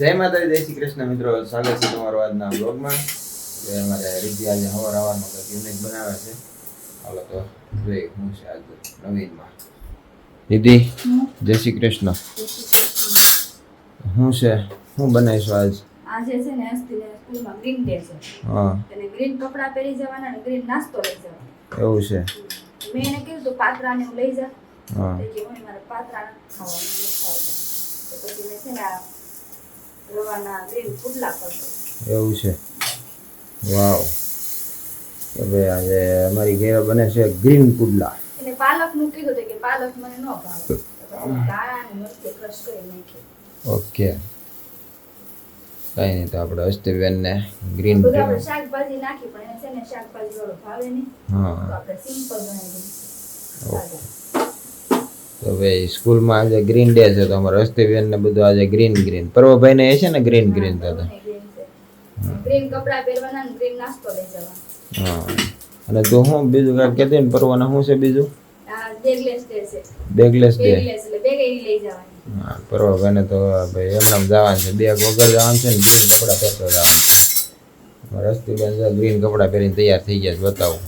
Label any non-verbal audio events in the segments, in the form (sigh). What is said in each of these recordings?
જય માતાજી જય શ્રી કૃષ્ણ મિત્રો. સ્વાગત છે તમારો આજના બ્લોગમાં જે અમારે રિદ્ધિ આજે હવાર હવારમાં કંઈક યુનિક બનાવે છે. હાલો તો જોઈએ શું છે આજ નવીનમાં. રિદ્ધિ જય શ્રી કૃષ્ણ. હું છે? હું બનાવીશું આજ? આજે છે ને અસ્તિને સ્કૂલમાં ગ્રીન ડે છે. હા. અને ગ્રીન કપડાં પહેરી જવાના અને ગ્રીન નાસ્તો લઈ જવાનો. એવું છે. મેં એને કીધું તો પાત્રાને હું લઈ જા હા. એટલે મારે પાત્રા ખાવાનું ખાવું મને તો પછી મેં છે ને રવાના ગ્રીન પુડલા કરતો એવું છે. વાવ. હવે આજે અમારી ઘેર બને છે ગ્રીન પુડલા. એને પાલકનું કીધું કે પાલક મને ન ભાવે. ક્રશ કરી નાખી. ઓકે. કઈ નહીં તો આપણે અસ્તિબેનને ગ્રીન શાકભાજી નાખી પણ એને છે ને શાકભાજી વાળો ભાવે નહીં. હા. આપણે સિમ્પલ બનાવી ઓકે. તો ભાઈ સ્કૂલમાં આજે ગ્રીન ડે છે તો અમારે અસ્તિબેન ને બધું આજે ગ્રીન ગ્રીન પર્વભાઈ ને એ છે ને ગ્રીન ગ્રીન થતા ગ્રીન કપડાં પહેરવાના ને ગ્રીન નાસ્તો લઈ જવાનો. હા. અને તું શું બીજું કાંઈક કહેતી ને પર્વના શું છે બીજું? બેગલેસ ડે છે. બેગલેસ ડે એટલે બેગ લઈ જવાની. હા પર્વભાઈને તો ભાઈ એમનામ જવાનું છે. બેગ વગર જવાનું છે ને ગ્રીન કપડાં પહેરતો જવાનું. છે ગ્રીન કપડાં પહેરીને તૈયાર થઈ ગયા છે બતાવું.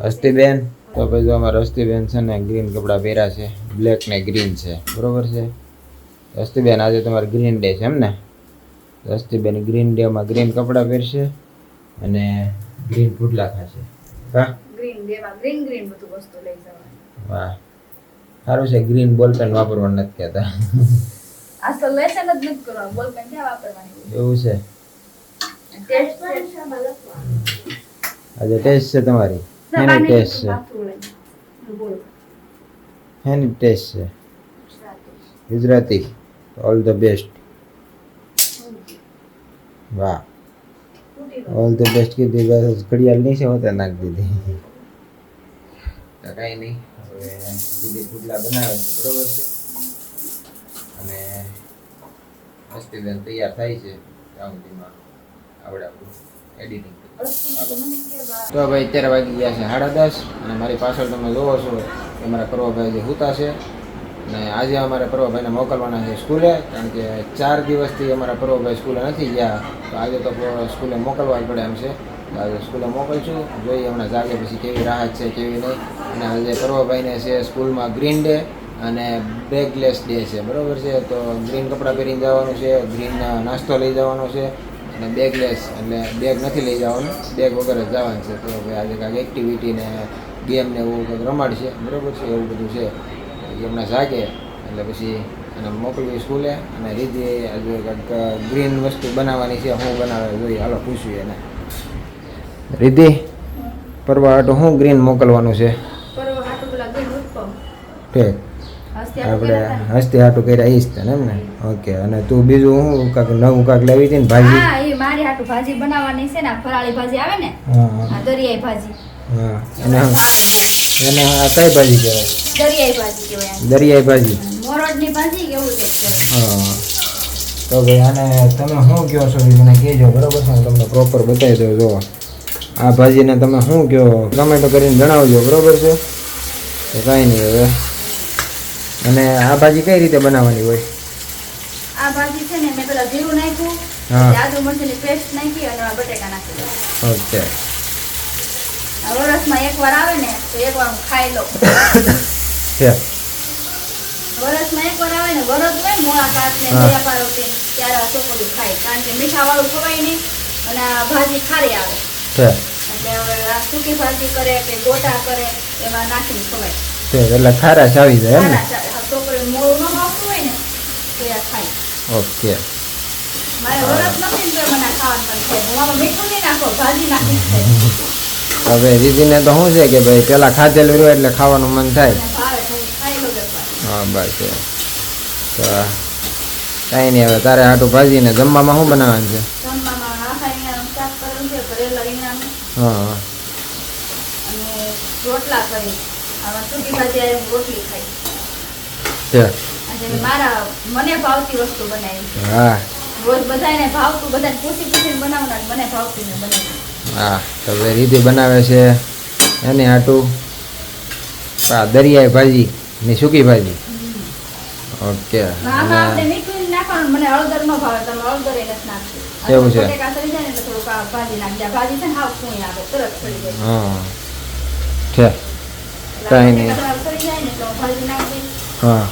અસ્તિબેન? તો પછી જો અમારા રસ્તીબેન છે ને ગ્રીન કપડાં પહેર્યા છે બ્લેક ને ગ્રીન છે બરોબર છે? રસ્તીબેન આજે તમારે ગ્રીન ડે છે એમ ને? રસ્તીબેન ગ્રીન ડેમાં ગ્રીન કપડાં પહેરશે અને ગ્રીન પુડલા ખાશે. હા? ગ્રીન ડેમાં ગ્રીન ગ્રીન બધું વસ્તુ લઈ જવાની. વાહ. સારું છે ગ્રીન બોલ પેન વાપરવાનું નથી કહેતા. આ લેસન જ નથી કરવાનું બોલ પેન ક્યાં વાપરવાની? એવું છે. ટેસ્ટ આજે ટેસ્ટ છે તમારી. એની ટેસ્ટ છે એની ટેસ્ટ છે ગુજરાતી ઓલ ધ બેસ્ટ વાહ ઓલ ધ બેસ્ટ કીધી બસ ઘડિયાળ નહીં છે હોતા નાખી દીધી તો કાંઈ નહીં હવે દીદી પુડલા બનાવે છે બરોબર છે અને મસ્તીબેન તૈયાર થાય છે ત્યાં સુધીમાં આપણે આપણું એડિટિંગ તો ભાઈ અત્યારે વાગી ગયા છે સાડા દસ અને મારી પાછળ તમે જોવો છો કે અમારા કરવાભાઈ જે હુતા છે અને આજે અમારે પરવાભાઈને મોકલવાના છે સ્કૂલે, કારણ કે ચાર દિવસથી અમારા પરવાભાઈ સ્કૂલે નથી ગયા. તો આજે તો સ્કૂલે મોકલવા જ પડે એમ છે. આજે સ્કૂલે મોકલશું. જોઈએ હમણાં જાગે પછી કેવી રાહત છે, કેવી નહીં. અને આજે પરવાભાઈને છે સ્કૂલમાં ગ્રીન ડે અને બેગલેસ ડે છે. બરાબર છે? તો ગ્રીન કપડાં પહેરીને જવાનું છે ગ્રીન નાસ્તો લઈ જવાનો છે. અને બેગલેસ એટલે બેગ નથી લઈ જવાનું. બેગ વગર જ જવાનું છે. તો ભાઈ આજે કાંઈક એક્ટિવિટી ને ગેમ ને એવું કંઈક રમાડશે. બરાબર છે એવું બધું છે. એમના જાગે. એટલે પછી એને મોકલવી સ્કૂલે અને રીતિ આજે કંઈક ગ્રીન વસ્તુ બનાવવાની છે શું બનાવે જોઈએ હાલો પૂછ્યું એને. રીતિ પરવા હાટું શું ગ્રીન મોકલવાનું છે? ઠીક આપણે હસ્તી હાટું કર્યા ઈશ તને એમ ને? ઓકે અને તું બીજું શું કાંક નવું કાંક લેવી હતી ને ભાજી? હા એ મારી હાટું ભાજી બનાવવાની છે ને ફરાળી ભાજી આવે ને હા હા. દરિયાઈ ભાજી. હા અને એને આ કઈ ભાજી કહેવાય? દરિયાઈ ભાજી કહેવાય દરિયાઈ ભાજી? મોરડની ભાજી કેવું છે હા. તો ભાઈ આને તમે શું કહો છો? એ મને કહેજો બરાબર છે? હું તમને પ્રોપર બતાવી દઉં જો આ ભાજીને તમે શું કહો? કમેન્ટ કરીને જણાવજો બરાબર છે? તો કાંઈ નહીં હવે. અને આ ભાજી કઈ રીતે બનાવવાની હોય? આ ભાજી છે ને મેં પેલા જીરું નાખ્યું આદુ મરચીની પેસ્ટ નાખી અને બટેકા નાખી દીધા. ઓકે. માં વરસમાં એકવાર આવે ને તો એકવાર હું ખાઈ લઉં. છે. વરસમાં એકવાર આવે ને વરસ હોય ને મુલાકાત ને. દયા પાર્વતી ત્યારે આ ચોપડી ખાય કારણ કે મીઠા વાળું ખવાય નહીં અને આ ભાજી ખારી આવે. એટલે હવે આ સૂકી ભાજી કરે કે ગોટા કરે એમાં નાખીને ખવાય. એટલે ખારાશ આવી જાય એમ ને ઓકે હવે દીદીને તો શું છે કે ભાઈ પેલા ખાધેલું રહ્યું એટલે ખાવાનું મન થાય હું બસ તો કાંઈ નહીં હવે તારે હાટું ભાજીને જમવામાં શું બનાવવાનું છે હા રોટલા કરી સૂકી ભાજી રોટલી ખાઈ. મારા મને ભાવતી વસ્તુ બનાવી. હા. રોજ બધાને ભાવતું બધાને પૂછી પૂછીને બનાવવાનું મને ભાવતી ને બનાવી. હા તો રીતિ બનાવે છે. એની આટું આ દરિયાઈ ભાજી ને સૂકી ભાજી. ઓકે. એવું છે? હા. છે. કાંઈ નહીં. તો. હા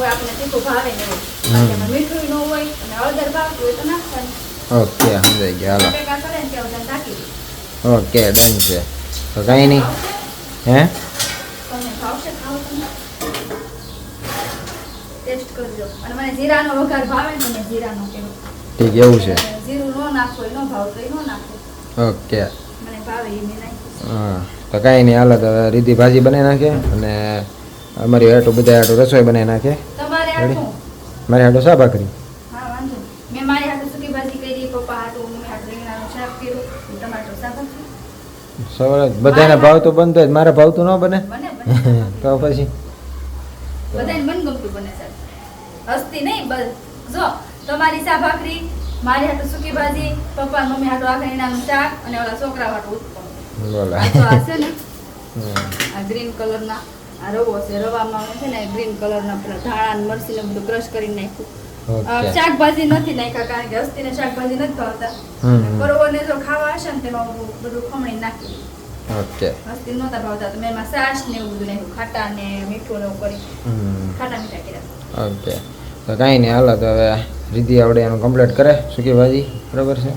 ભાવે તો ઓકે સમજાઈ ગયા. હાલો. ડન છે. તો કાંઈ નહીં. હે? ટેસ્ટ કરજો. અને મને જીરાનો વઘાર ભાવે ને તમે જીરાનો કહો ઠીક એવું છે. જીરું નો નાખો એ ન ભાવતો એ નાખો. ઓકે. મને હા તો કાંઈ નહીં હાલત તો હવે રીધી ભાજી બનાવી નાખે અને અમારી હાટું બધા હાટું રસોઈ બનાવી નાખે મારી હાટું શા ભાખરી? હા વાંધો ભાવ તો બનતો જ સૂકી ભાવ. સવારે બધાને મારે ભાવતું ન બને. (laughs) તો પછી? બધાને મનગમતું બને છે હસ્તી નહીં બસ. જો તમારી શા ભાખરી? મારી હાથે સૂકી ભાજી પપ્પા મમ્મી હાથે આખા રીંગણાનું શાક અને ઓલા છોકરા હાથે તો છે ને. આ ગ્રીન કલરના આ રવો છે રવામાં છે ને ગ્રીન કલરના પેલા ધાણા ને મરચી ને બધું ક્રશ કરી નાખ્યું. શાકભાજી નથી નાખ્યા કારણ કે હસ્તીને શાકભાજી નથી ભાવતા. પરવોને જો ખાવા હશે ને તેમાં બધું ખમણી નાખી ઓકે. હસ્તી નહોતા ભાવતા તો મેં એમાં સાસ ને એવું બધું નાખ્યું ખાટા ને મીઠું ને એવું કરી. ખાટા મીઠા કર્યા. ઓકે. તો કાંઈ નહીં હાલો તો હવે રીધી આવડે એનું કમ્પ્લીટ કરે. સુખીભાજી ભાજી? બરાબર છે?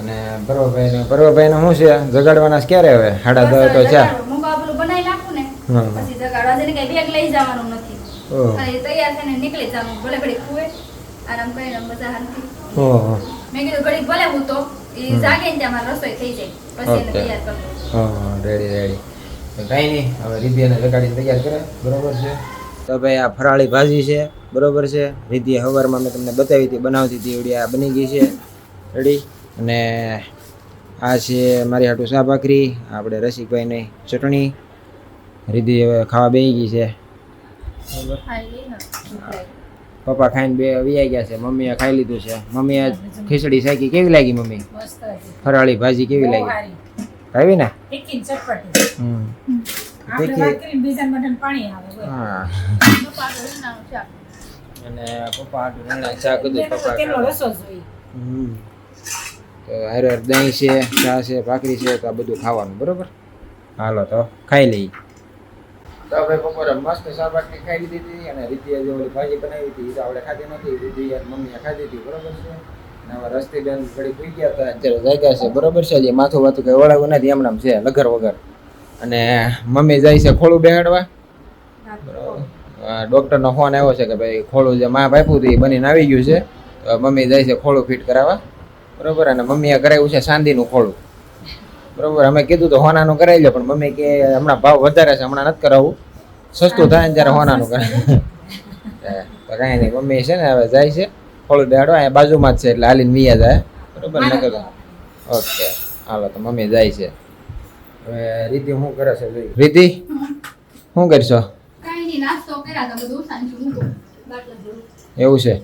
અને પર્વભાઈને પર્વભાઈને શું છે? જગાડવાના ક્યારે હવે? સાડા દસ તો છે. કઈ બેગ લઈ જવાનું નથી. ઓહ. ખાલી તૈયાર થઈને નીકળી જવાનું. ભલે ઘડી ખુએ આરામ કરીને મજા શાંતિ. ઓહો. મેં કીધું ઘડી ભલે હું તો એ જાગે ને ત્યાં મારી રસોઈ થઈ જાય. પછી એને ઓકે. તૈયાર કરતો રેડી રેડી કાંઈ નહીં. હવે રીધી એને જગાડીને તૈયાર કરે. બરોબર છે? તો ભાઈ આ ફરાળી ભાજી છે બરોબર છે? રીધી હવારમાં મેં તમને બતાવી હતી બનાવતી હતી એવડી આ બની ગઈ છે. રેડી અને આ છે મારી હાટું શાહ ભાખરી આપણે રસિકભાઈની ચટણી. રીધી હવે ખાવા બેસી ગઈ છે. પપ્પા ખાઈને બે વિયા ગયા છે મમ્મીએ ખાઈ લીધું છે. મમ્મીએ ખીચડી શાકી કેવી લાગી મમ્મી? ફરાળી ભાજી કેવી લાગી? ખાવી ને. હમ. આપણે દહીં છે ચા છે ભાખરી છે તો આ બધું ખાવાનું બરોબર? હાલો તો ખાઈ લઈ તો ભાઈ બપોરે મસ્ત શાકભાજી ખાઈ લીધી હતી અને રીતિએ જે ઓલી ભાજી બનાવી હતી એ તો આપણે ખાધી નથી રીતિ યાર મમ્મીએ ખાધી હતી બરોબર છે? અને રસ્તી બેન ઘડી ભૂઈ ગયા હતા અત્યારે જાગ્યા છે. બરોબર છે? જે માથું વાતું કઈ ઓળાવું નથી હમણાં છે લગર વગર. અને મમ્મી જાય છે ખોળું બેહાડવા. ડૉક્ટરનો ફોન આવ્યો છે કે ભાઈ ખોળું જે મા આપ્યું હતું એ બનીને આવી ગયું છે. તો મમ્મી જાય છે ખોળું ફિટ કરાવવા. બરોબર? અને મમ્મીએ કરાવ્યું છે ચાંદીનું ખોળું. બરોબર? અમે કીધું તો હોનાનું કરાવી લે પણ મમ્મી કે હમણાં ભાવ વધારે છે હમણાં નથી કરાવવું. સસ્તું થાય ને ત્યારે હોનાનું કરાવે. તો કાંઈ નહીં મમ્મી છે ને હવે જાય છે ખોળું બેહાડવા. અહીંયા બાજુમાં જ છે એટલે હાલીને મિયા જાય. બરોબર? ને ઓકે. હાલો તો મમ્મી જાય છે. રીતિ શું કરે છે જોઈ? રીતિ? શું કરશો. એવું છે?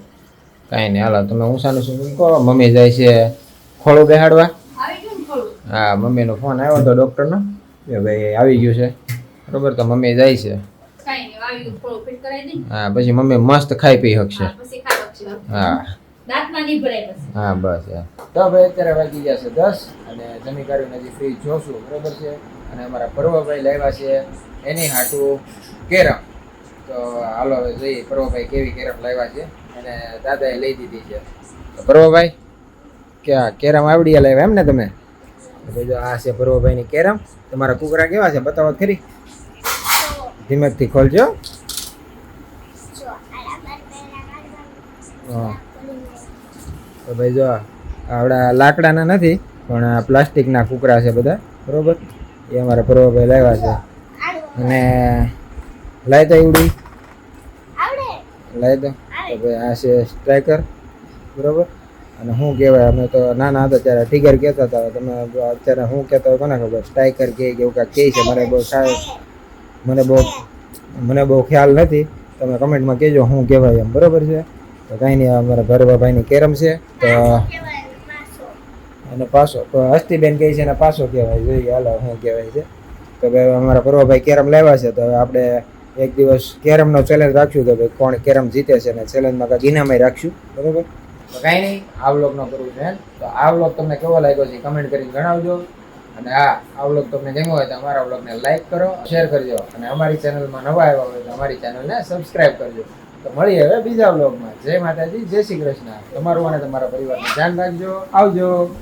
કાંઈ નહીં હાલો તમે ઊંસાનું શું કહો? મમ્મી જાય છે ખોળું બેહાડવા? આવી ગયું ને થોડું? હા મમ્મીનો ફોન આવ્યો હતો ડૉક્ટરનો. કે ભાઈ આવી ગયું છે. બરોબર તો મમ્મી જાય છે. હા પછી મમ્મી મસ્ત ખાઈ પી શકશું. હા. દાંતમાં નહીં ભરાય પછી. હા બસ. તો ભાઈ અત્યારે વાગી ગયા છે દસ અને જમી કાઢીને હજી ફ્રી જોશું બરોબર છે? અને અમારા પર્વભાઈ લાવ્યા છે એની હાટું કેરમ. તો હાલો હવે જોઈએ પર્વભાઈ કેવી કેરમ લાવ્યા છે અને દાદાએ લઈ દીધી છે. પર્વભાઈ ક્યાં કેરમ આવડી લાવ્યા એમ ને તમે? જો આ છે પર્વભાઈની કેરમ. તમારા કુકરા કેવા છે બતાવો તો ખરી. ધીમેકથી ખોલજો. હા. તો ભાઈ જો આપણા લાકડાના નથી પણ આ પ્લાસ્ટિકના કૂકરા છે બધા બરોબર? એ અમારા પર્વભાઈ લાવ્યા છે. અને લાય તો એવડી. લાય તો. તો ભાઈ આ છે સ્ટ્રાઇકર બરોબર? અને શું કહેવાય અમે તો નાના હતા ત્યારે ટીગર કહેતા હતા. તમે અત્યારે શું કહેતા હોય કોને ખબર સ્ટ્રાઇકર કે એવું કાંઈક કહે છે મને બહુ સારું મને બહુ મને બહુ ખ્યાલ નથી. તમે કમેન્ટમાં કહેજો શું કહેવાય એમ બરોબર છે? તો કાંઈ નહીં અમારા ભરવા ભાઈની કેરમ છે, તો અને પાસો તો હસ્તીબેન કહે છે અને પાસો કહેવાય, જોઈએ હાલો શું કહેવાય છે. તો ભાઈ અમારા પર્વભાઈ કેરમ લાવ્યા છે, તો આપણે એક દિવસ કેરમનો ચેલેન્જ રાખ્યું કે ભાઈ કોણ કેરમ જીતે છે અને ચેલેન્જમાં કાંઈક ઇનામે રાખશું, બરોબર? તો કાંઈ નહીં, આ વ્લોગનો કરવું છે તો આ વ્લોગ તમને કેવો લાગ્યો છે કમેન્ટ કરીને જણાવજો. અને આ આ વ્લોગ તમને ગમ્યો હોય તો અમારા વ્લોગને લાઇક કરો શેર કરજો. અને અમારી ચેનલમાં નવા આવ્યા હોય તો અમારી ચેનલને સબસ્ક્રાઇબ કરજો. તો મળીએ હવે બીજા બ્લોગમાં જય માતાજી, જય શ્રી કૃષ્ણ. તમારું અને તમારા પરિવારનું ધ્યાન રાખજો. આવજો.